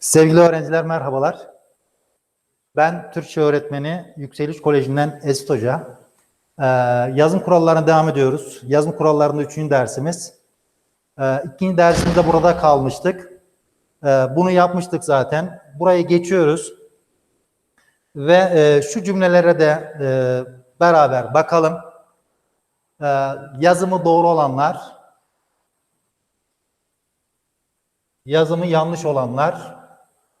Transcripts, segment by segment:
Sevgili öğrenciler merhabalar. Ben Türkçe öğretmeni Yükseliş Koleji'nden Esit Hoca. Ee, yazım kurallarına devam ediyoruz. Yazım kurallarında üçüncü dersimiz. Ee, ikinci dersimizde burada kalmıştık. Ee, bunu yapmıştık zaten. Burayı geçiyoruz. Ve e, şu cümlelere de e, beraber bakalım. Ee, yazımı doğru olanlar, yazımı yanlış olanlar,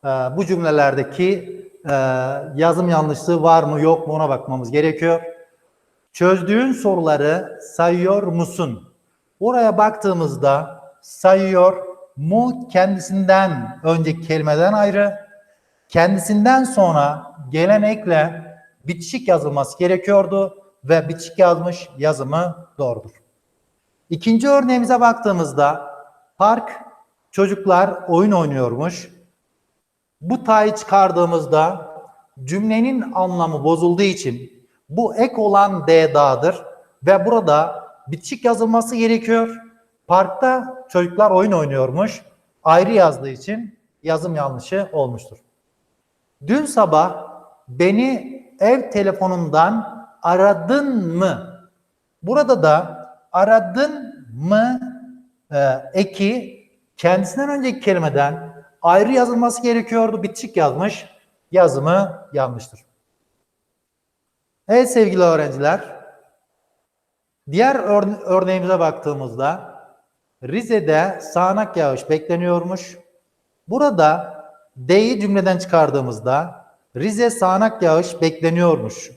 e, bu cümlelerdeki e, yazım yanlışlığı var mı yok mu ona bakmamız gerekiyor. Çözdüğün soruları sayıyor musun? Buraya baktığımızda sayıyor mu kendisinden önceki kelimeden ayrı, kendisinden sonra gelen ekle bitişik yazılması gerekiyordu ve bitişik yazmış yazımı doğrudur. İkinci örneğimize baktığımızda park çocuklar oyun oynuyormuş. Bu ta'yı çıkardığımızda cümlenin anlamı bozulduğu için bu ek olan D dağıdır ve burada bitişik yazılması gerekiyor. Parkta çocuklar oyun oynuyormuş. Ayrı yazdığı için yazım yanlışı olmuştur. Dün sabah beni ev telefonundan aradın mı? Burada da aradın mı e, eki kendisinden önceki kelimeden ayrı yazılması gerekiyordu. Bitişik yazmış. Yazımı yanlıştır. Evet sevgili öğrenciler. Diğer örne- örneğimize baktığımızda Rize'de sağanak yağış bekleniyormuş. Burada D'yi cümleden çıkardığımızda Rize sağanak yağış bekleniyormuş.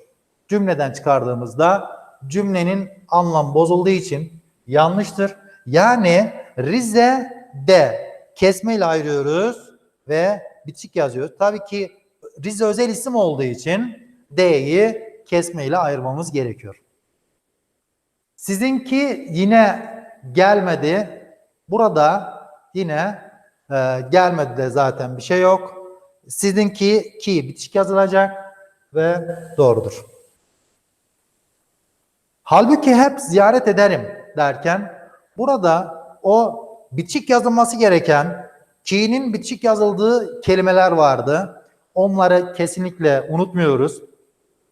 Cümleden çıkardığımızda cümlenin anlam bozulduğu için yanlıştır. Yani Rize'de kesmeyle ayırıyoruz ve bitişik yazıyoruz. Tabii ki Rize özel isim olduğu için D'yi kesmeyle ayırmamız gerekiyor. Sizinki yine gelmedi. Burada yine e, gelmedi de zaten bir şey yok. Sizinki ki bitişik yazılacak ve doğrudur. Halbuki hep ziyaret ederim derken burada o bitişik yazılması gereken ki'nin bitişik yazıldığı kelimeler vardı. Onları kesinlikle unutmuyoruz.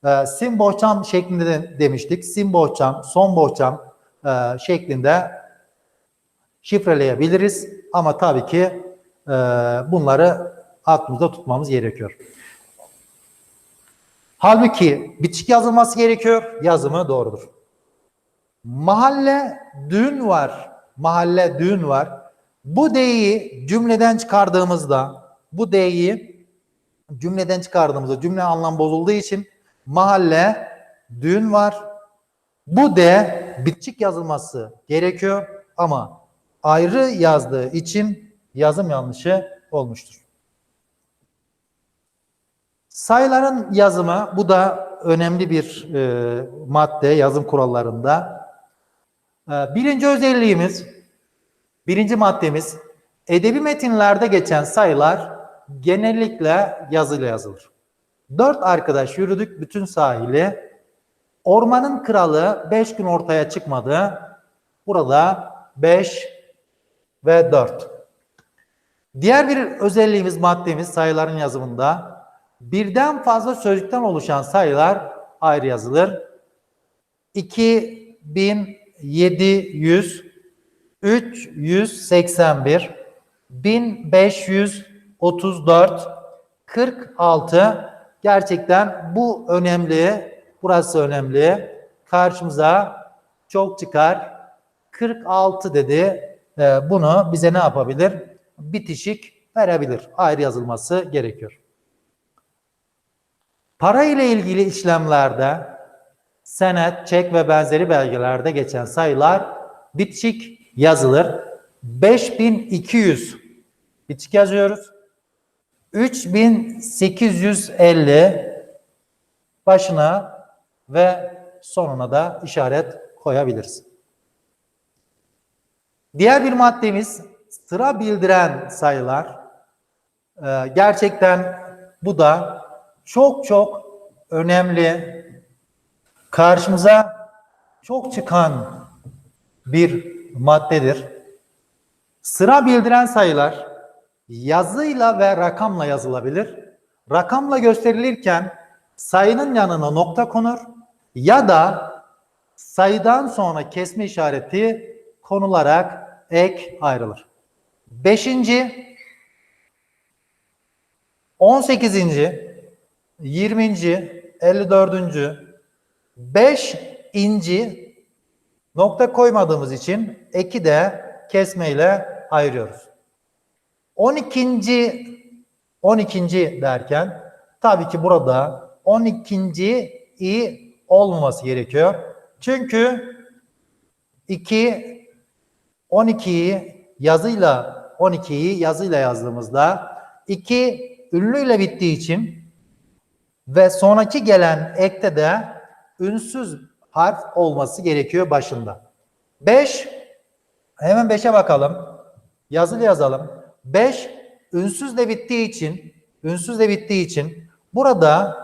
Ee, sim bohçam şeklinde de demiştik. Sim bohçam, son bohçam e, şeklinde şifreleyebiliriz. Ama tabii ki e, bunları aklımızda tutmamız gerekiyor. Halbuki bitişik yazılması gerekiyor. Yazımı doğrudur. Mahalle düğün var. Mahalle düğün var. Bu D'yi cümleden çıkardığımızda bu D'yi cümleden çıkardığımızda cümle anlam bozulduğu için mahalle düğün var. Bu D bitişik yazılması gerekiyor ama ayrı yazdığı için yazım yanlışı olmuştur. Sayıların yazımı bu da önemli bir e, madde yazım kurallarında. E, birinci özelliğimiz, birinci maddemiz edebi metinlerde geçen sayılar genellikle yazıyla yazılır. Dört arkadaş yürüdük bütün sahili. Ormanın kralı beş gün ortaya çıkmadı. Burada beş ve dört. Diğer bir özelliğimiz maddemiz sayıların yazımında birden fazla sözcükten oluşan sayılar ayrı yazılır. 2700 381 1534 46 gerçekten bu önemli. Burası önemli. Karşımıza çok çıkar. 46 dedi. Ee, Bunu bize ne yapabilir? Bitişik verebilir. Ayrı yazılması gerekiyor. Para ile ilgili işlemlerde senet, çek ve benzeri belgelerde geçen sayılar bitişik yazılır. 5200 bitişik yazıyoruz. 3850 başına ve sonuna da işaret koyabiliriz. Diğer bir maddemiz sıra bildiren sayılar. Ee, gerçekten bu da çok çok önemli. Karşımıza çok çıkan bir maddedir. Sıra bildiren sayılar yazıyla ve rakamla yazılabilir. Rakamla gösterilirken sayının yanına nokta konur ya da sayıdan sonra kesme işareti konularak ek ayrılır. Beşinci, 18. 20. 54. 5 inci nokta koymadığımız için eki de kesmeyle ayırıyoruz. 12. 12. derken tabii ki burada 12. i olmaması gerekiyor. Çünkü 2 12'yi yazıyla 12'yi yazıyla yazdığımızda 2 ünlüyle bittiği için ve sonraki gelen ekte de ünsüz harf olması gerekiyor başında. 5 hemen 5'e bakalım. Yazılı yazalım. 5 ünsüzle bittiği için ünsüzle bittiği için burada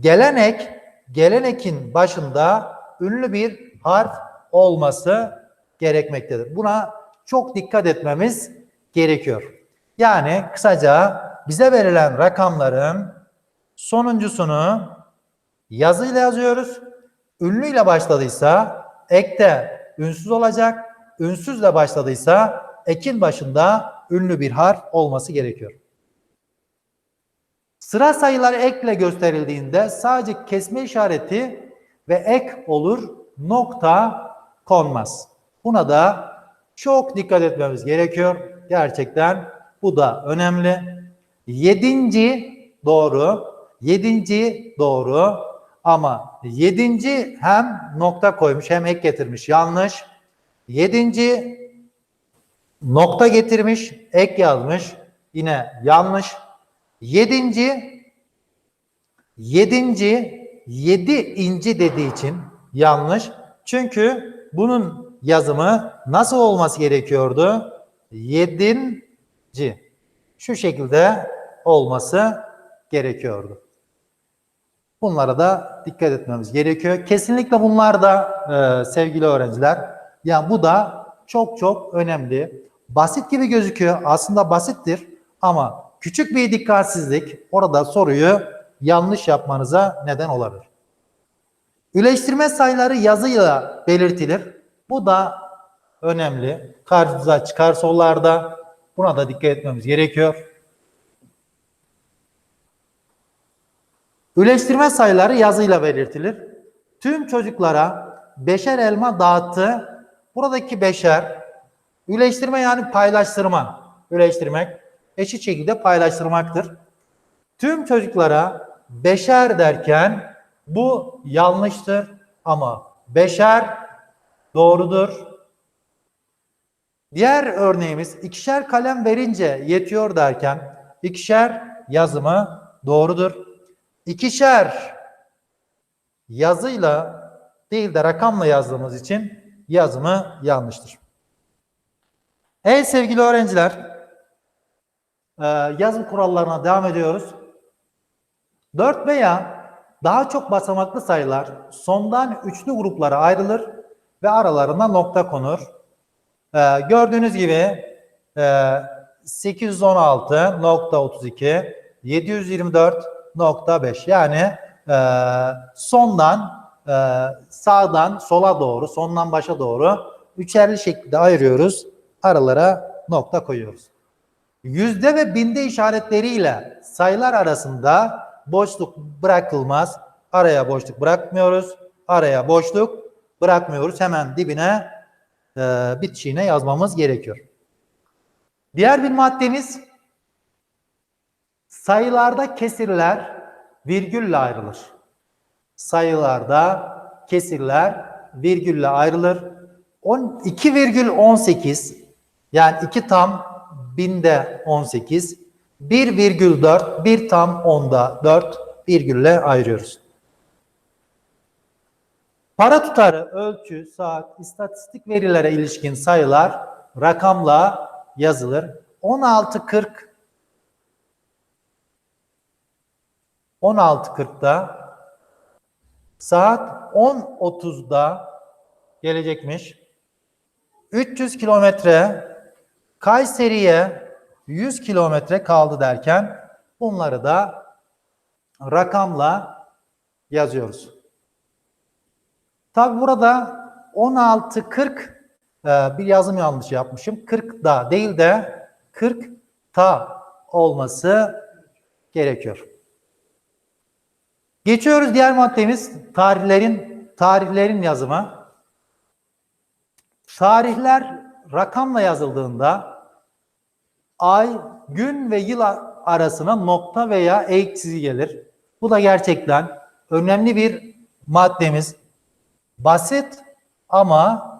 gelen ek gelen ekin başında ünlü bir harf olması gerekmektedir. Buna çok dikkat etmemiz gerekiyor. Yani kısaca bize verilen rakamların sonuncusunu yazıyla yazıyoruz. Ünlüyle başladıysa ekte ünsüz olacak. Ünsüzle başladıysa ekin başında ünlü bir harf olması gerekiyor. Sıra sayıları ekle gösterildiğinde sadece kesme işareti ve ek olur, nokta konmaz. Buna da çok dikkat etmemiz gerekiyor. Gerçekten bu da önemli. Yedinci doğru, yedinci doğru ama yedinci hem nokta koymuş hem ek getirmiş yanlış. Yedinci nokta getirmiş, ek yazmış yine yanlış. Yedinci, yedinci, yedi inci dediği için yanlış. Çünkü bunun yazımı nasıl olması gerekiyordu? Yedinci. Şu şekilde olması gerekiyordu. Bunlara da dikkat etmemiz gerekiyor. Kesinlikle bunlar da e, sevgili öğrenciler. Yani bu da çok çok önemli. Basit gibi gözüküyor. Aslında basittir ama küçük bir dikkatsizlik orada soruyu yanlış yapmanıza neden olabilir. Üleştirme sayıları yazıyla belirtilir. Bu da önemli. Karşımıza çıkar sorularda buna da dikkat etmemiz gerekiyor. Üleştirme sayıları yazıyla belirtilir. Tüm çocuklara beşer elma dağıttı. Buradaki beşer üleştirme yani paylaştırma. Üleştirmek eşit şekilde paylaştırmaktır. Tüm çocuklara beşer derken bu yanlıştır ama beşer doğrudur. Diğer örneğimiz ikişer kalem verince yetiyor derken ikişer yazımı doğrudur. İkişer yazıyla değil de rakamla yazdığımız için yazımı yanlıştır. Evet sevgili öğrenciler, e, yazım kurallarına devam ediyoruz. 4 veya daha çok basamaklı sayılar sondan üçlü gruplara ayrılır ve aralarına nokta konur. E, gördüğünüz gibi e, 816.32, 724.5 yani e, sondan e, sağdan sola doğru, sondan başa doğru üçerli şekilde ayırıyoruz. Aralara nokta koyuyoruz. Yüzde ve binde işaretleriyle sayılar arasında boşluk bırakılmaz. Araya boşluk bırakmıyoruz. Araya boşluk bırakmıyoruz. Hemen dibine e, bitişiğine yazmamız gerekiyor. Diğer bir maddemiz sayılarda kesirler virgülle ayrılır. Sayılarda kesirler virgülle ayrılır. 2,18 yani 2 tam binde 18 1,4 1 tam onda 4 virgülle ayırıyoruz. Para tutarı, ölçü, saat, istatistik verilere ilişkin sayılar rakamla yazılır. 16.40 16.40'da saat 10.30'da gelecekmiş. 300 kilometre Kayseri'ye 100 kilometre kaldı derken bunları da rakamla yazıyoruz. Tabi burada 16.40 e, bir yazım yanlış yapmışım. 40 da değil de 40 ta olması gerekiyor. Geçiyoruz diğer maddemiz tarihlerin tarihlerin yazımı. Tarihler rakamla yazıldığında ay, gün ve yıl arasına nokta veya eğik çizgi gelir. Bu da gerçekten önemli bir maddemiz. Basit ama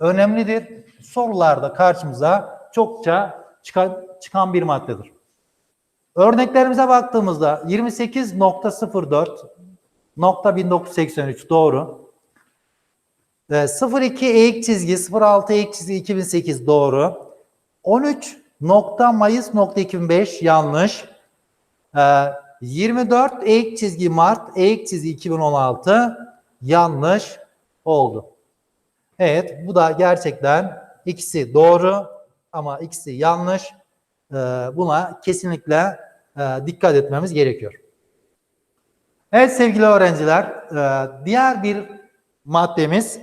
önemlidir. Sorularda karşımıza çokça çıkan, çıkan bir maddedir. Örneklerimize baktığımızda 28.04 nokta 1983 doğru. E, 02 eğik çizgi 06 eğik çizgi 2008 doğru. 13 nokta Mayıs nokta 2005 yanlış. E, 24 eğik çizgi Mart eğik çizgi 2016 yanlış oldu. Evet bu da gerçekten ikisi doğru ama ikisi yanlış. E, buna kesinlikle e, dikkat etmemiz gerekiyor. Evet sevgili öğrenciler, e, diğer bir maddemiz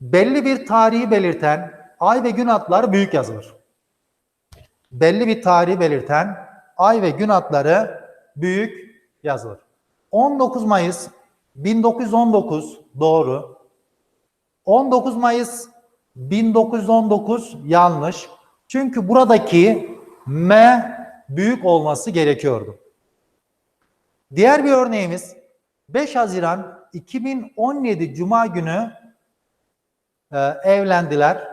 belli bir tarihi belirten ay ve gün adları büyük yazılır. Belli bir tarihi belirten ay ve gün adları büyük yazılır. 19 Mayıs 1919 doğru. 19 Mayıs 1919 yanlış. Çünkü buradaki M büyük olması gerekiyordu. Diğer bir örneğimiz 5 Haziran 2017 Cuma günü e, evlendiler.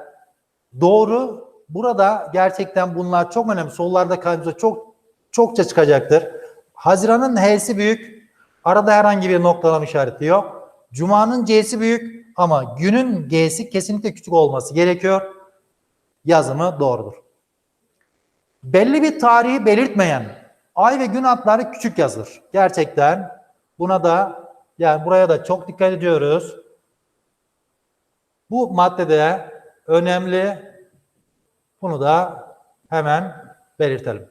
Doğru. Burada gerçekten bunlar çok önemli. Sorularda karşımıza çok çokça çıkacaktır. Haziran'ın H'si büyük. Arada herhangi bir noktalama işareti yok. Cuma'nın C'si büyük ama günün G'si kesinlikle küçük olması gerekiyor. Yazımı doğrudur. Belli bir tarihi belirtmeyen ay ve gün adları küçük yazılır. Gerçekten buna da yani buraya da çok dikkat ediyoruz. Bu maddede önemli. Bunu da hemen belirtelim.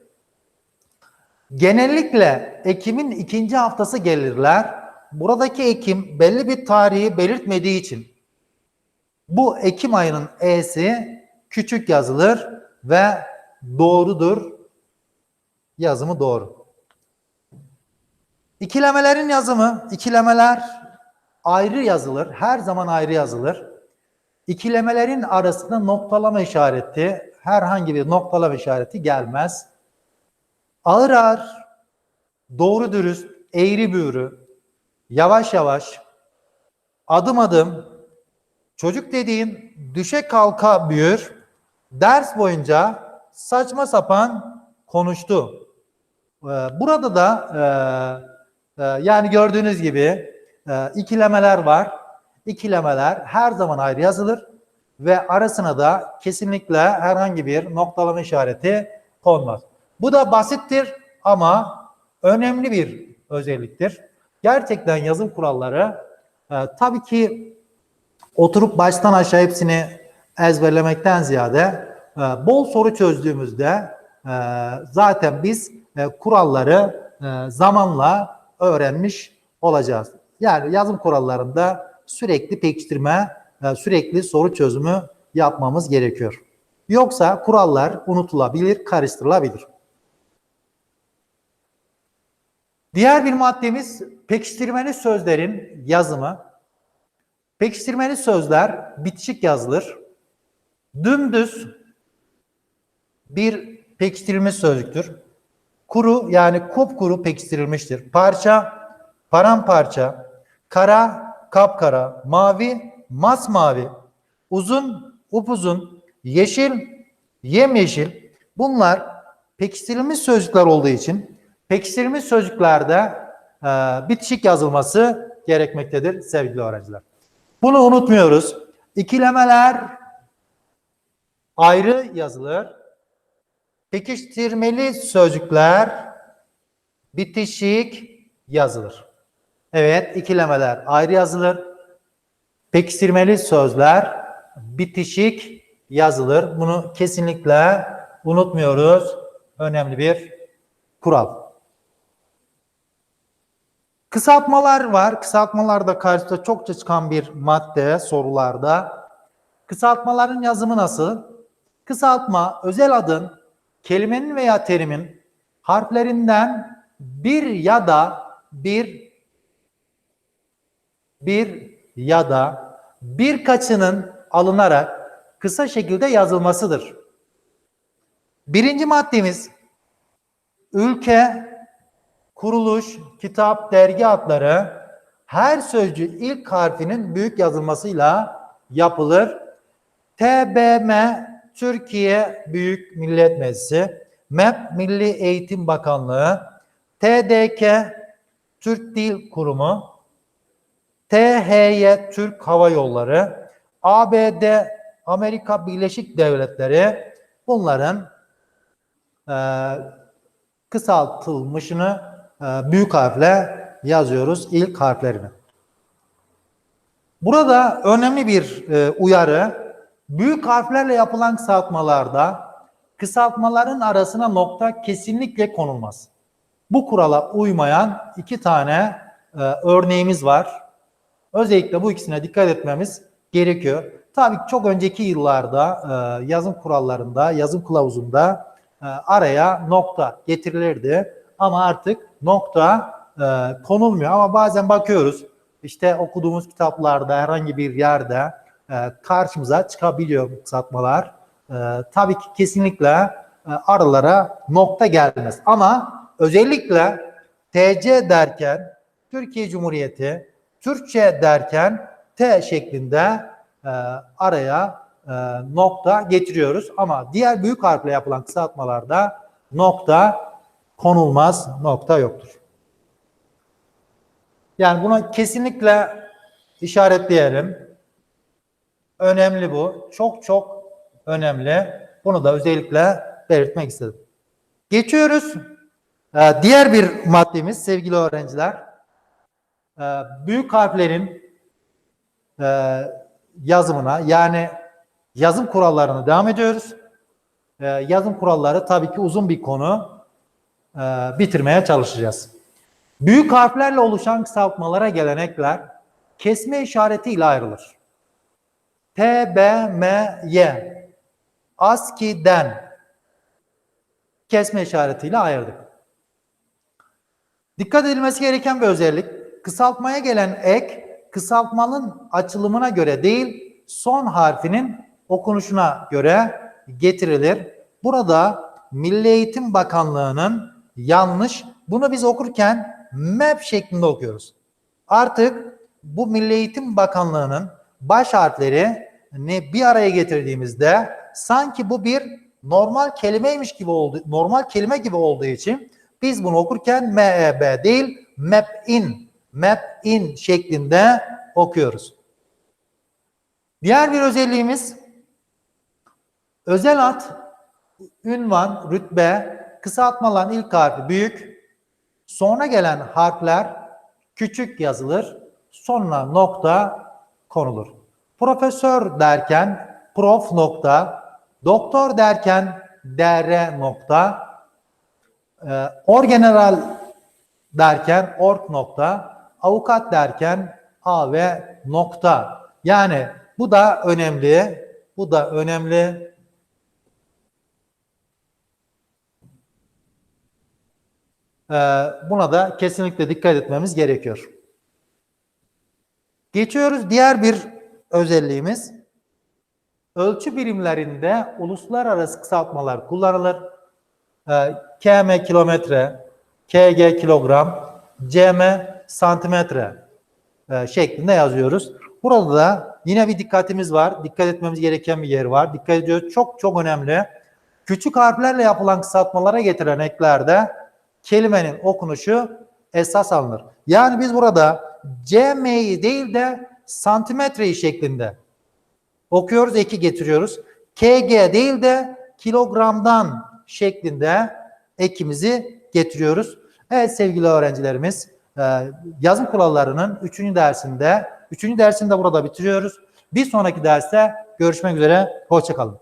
Genellikle Ekim'in ikinci haftası gelirler. Buradaki Ekim belli bir tarihi belirtmediği için bu Ekim ayının E'si küçük yazılır ve doğrudur. Yazımı doğru. İkilemelerin yazımı, ikilemeler ayrı yazılır. Her zaman ayrı yazılır. İkilemelerin arasında noktalama işareti, herhangi bir noktalama işareti gelmez. Ağır ağır, doğru dürüst, eğri büğrü, yavaş yavaş, adım adım, çocuk dediğin düşe kalka büyür, ders boyunca saçma sapan konuştu. Ee, Burada da e, e, yani gördüğünüz gibi e, ikilemeler var. İkilemeler her zaman ayrı yazılır ve arasına da kesinlikle herhangi bir noktalama işareti konmaz. Bu da basittir ama önemli bir özelliktir. Gerçekten yazım kuralları tabii ki oturup baştan aşağı hepsini ezberlemekten ziyade bol soru çözdüğümüzde zaten biz e, kuralları e, zamanla öğrenmiş olacağız. Yani yazım kurallarında sürekli pekiştirme, e, sürekli soru çözümü yapmamız gerekiyor. Yoksa kurallar unutulabilir, karıştırılabilir. Diğer bir maddemiz pekiştirmeli sözlerin yazımı. Pekiştirmeli sözler bitişik yazılır. Dümdüz bir pekiştirilmiş sözcüktür. Kuru yani kupkuru pekiştirilmiştir. Parça, paramparça, kara, kapkara, mavi, masmavi, uzun, upuzun, yeşil, yemyeşil. Bunlar pekiştirilmiş sözcükler olduğu için pekiştirilmiş sözcüklerde e, bitişik yazılması gerekmektedir sevgili öğrenciler. Bunu unutmuyoruz. İkilemeler ayrı yazılır. Pekiştirmeli sözcükler bitişik yazılır. Evet, ikilemeler ayrı yazılır. Pekiştirmeli sözler bitişik yazılır. Bunu kesinlikle unutmuyoruz önemli bir kural. Kısaltmalar var. Kısaltmalar da karşısında çokça çıkan bir madde sorularda. Kısaltmaların yazımı nasıl? Kısaltma özel adın, kelimenin veya terimin harflerinden bir ya da bir bir ya da birkaçının alınarak kısa şekilde yazılmasıdır. Birinci maddemiz ülke, kuruluş, kitap, dergi adları her sözcüğü ilk harfinin büyük yazılmasıyla yapılır. TBM Türkiye Büyük Millet Meclisi, MEP Milli Eğitim Bakanlığı, TDK Türk Dil Kurumu, THY Türk Hava Yolları, ABD Amerika Birleşik Devletleri bunların e, kısaltılmışını e, büyük harfle yazıyoruz ilk harflerini. Burada önemli bir e, uyarı. Büyük harflerle yapılan kısaltmalarda kısaltmaların arasına nokta kesinlikle konulmaz. Bu kurala uymayan iki tane e, örneğimiz var. Özellikle bu ikisine dikkat etmemiz gerekiyor. Tabii çok önceki yıllarda e, yazım kurallarında, yazım kılavuzunda e, araya nokta getirilirdi. Ama artık nokta e, konulmuyor. Ama bazen bakıyoruz işte okuduğumuz kitaplarda herhangi bir yerde karşımıza çıkabiliyor bu kısaltmalar. E, tabii ki kesinlikle e, aralara nokta gelmez. Ama özellikle TC derken Türkiye Cumhuriyeti, Türkçe derken T şeklinde e, araya e, nokta getiriyoruz. Ama diğer büyük harfle yapılan kısaltmalarda nokta konulmaz, nokta yoktur. Yani buna kesinlikle işaretleyelim. Önemli bu. Çok çok önemli. Bunu da özellikle belirtmek istedim. Geçiyoruz. Ee, diğer bir maddemiz sevgili öğrenciler. Ee, büyük harflerin e, yazımına yani yazım kurallarına devam ediyoruz. Ee, yazım kuralları tabii ki uzun bir konu. Ee, bitirmeye çalışacağız. Büyük harflerle oluşan kısaltmalara gelenekler kesme işaretiyle ayrılır. T, B, M, Y. ASCII'den kesme işaretiyle ayırdık. Dikkat edilmesi gereken bir özellik, kısaltmaya gelen ek, kısaltmanın açılımına göre değil, son harfinin okunuşuna göre getirilir. Burada Milli Eğitim Bakanlığı'nın yanlış, bunu biz okurken MEP şeklinde okuyoruz. Artık bu Milli Eğitim Bakanlığı'nın baş harfleri ne bir araya getirdiğimizde sanki bu bir normal kelimeymiş gibi oldu, normal kelime gibi olduğu için biz bunu okurken MEB değil MEP in, MEP in şeklinde okuyoruz. Diğer bir özelliğimiz özel ad, ünvan, rütbe, kısaltmaların ilk harfi büyük, sonra gelen harfler küçük yazılır, sonra nokta konulur. Profesör derken prof nokta, doktor derken dr nokta, e, orgeneral derken org nokta, avukat derken a ve nokta. Yani bu da önemli. Bu da önemli. Ee, buna da kesinlikle dikkat etmemiz gerekiyor. Geçiyoruz diğer bir özelliğimiz. Ölçü birimlerinde uluslararası kısaltmalar kullanılır. Ee, km kilometre, kg kilogram, cm santimetre e, şeklinde yazıyoruz. Burada da yine bir dikkatimiz var. Dikkat etmemiz gereken bir yer var. Dikkat ediyoruz. Çok çok önemli. Küçük harflerle yapılan kısaltmalara getiren eklerde kelimenin okunuşu esas alınır. Yani biz burada cm'yi değil de santimetreyi şeklinde okuyoruz, eki getiriyoruz. kg değil de kilogramdan şeklinde ekimizi getiriyoruz. Evet sevgili öğrencilerimiz, e, yazım kurallarının 3. dersinde, 3. dersinde burada bitiriyoruz. Bir sonraki derste görüşmek üzere, hoşçakalın.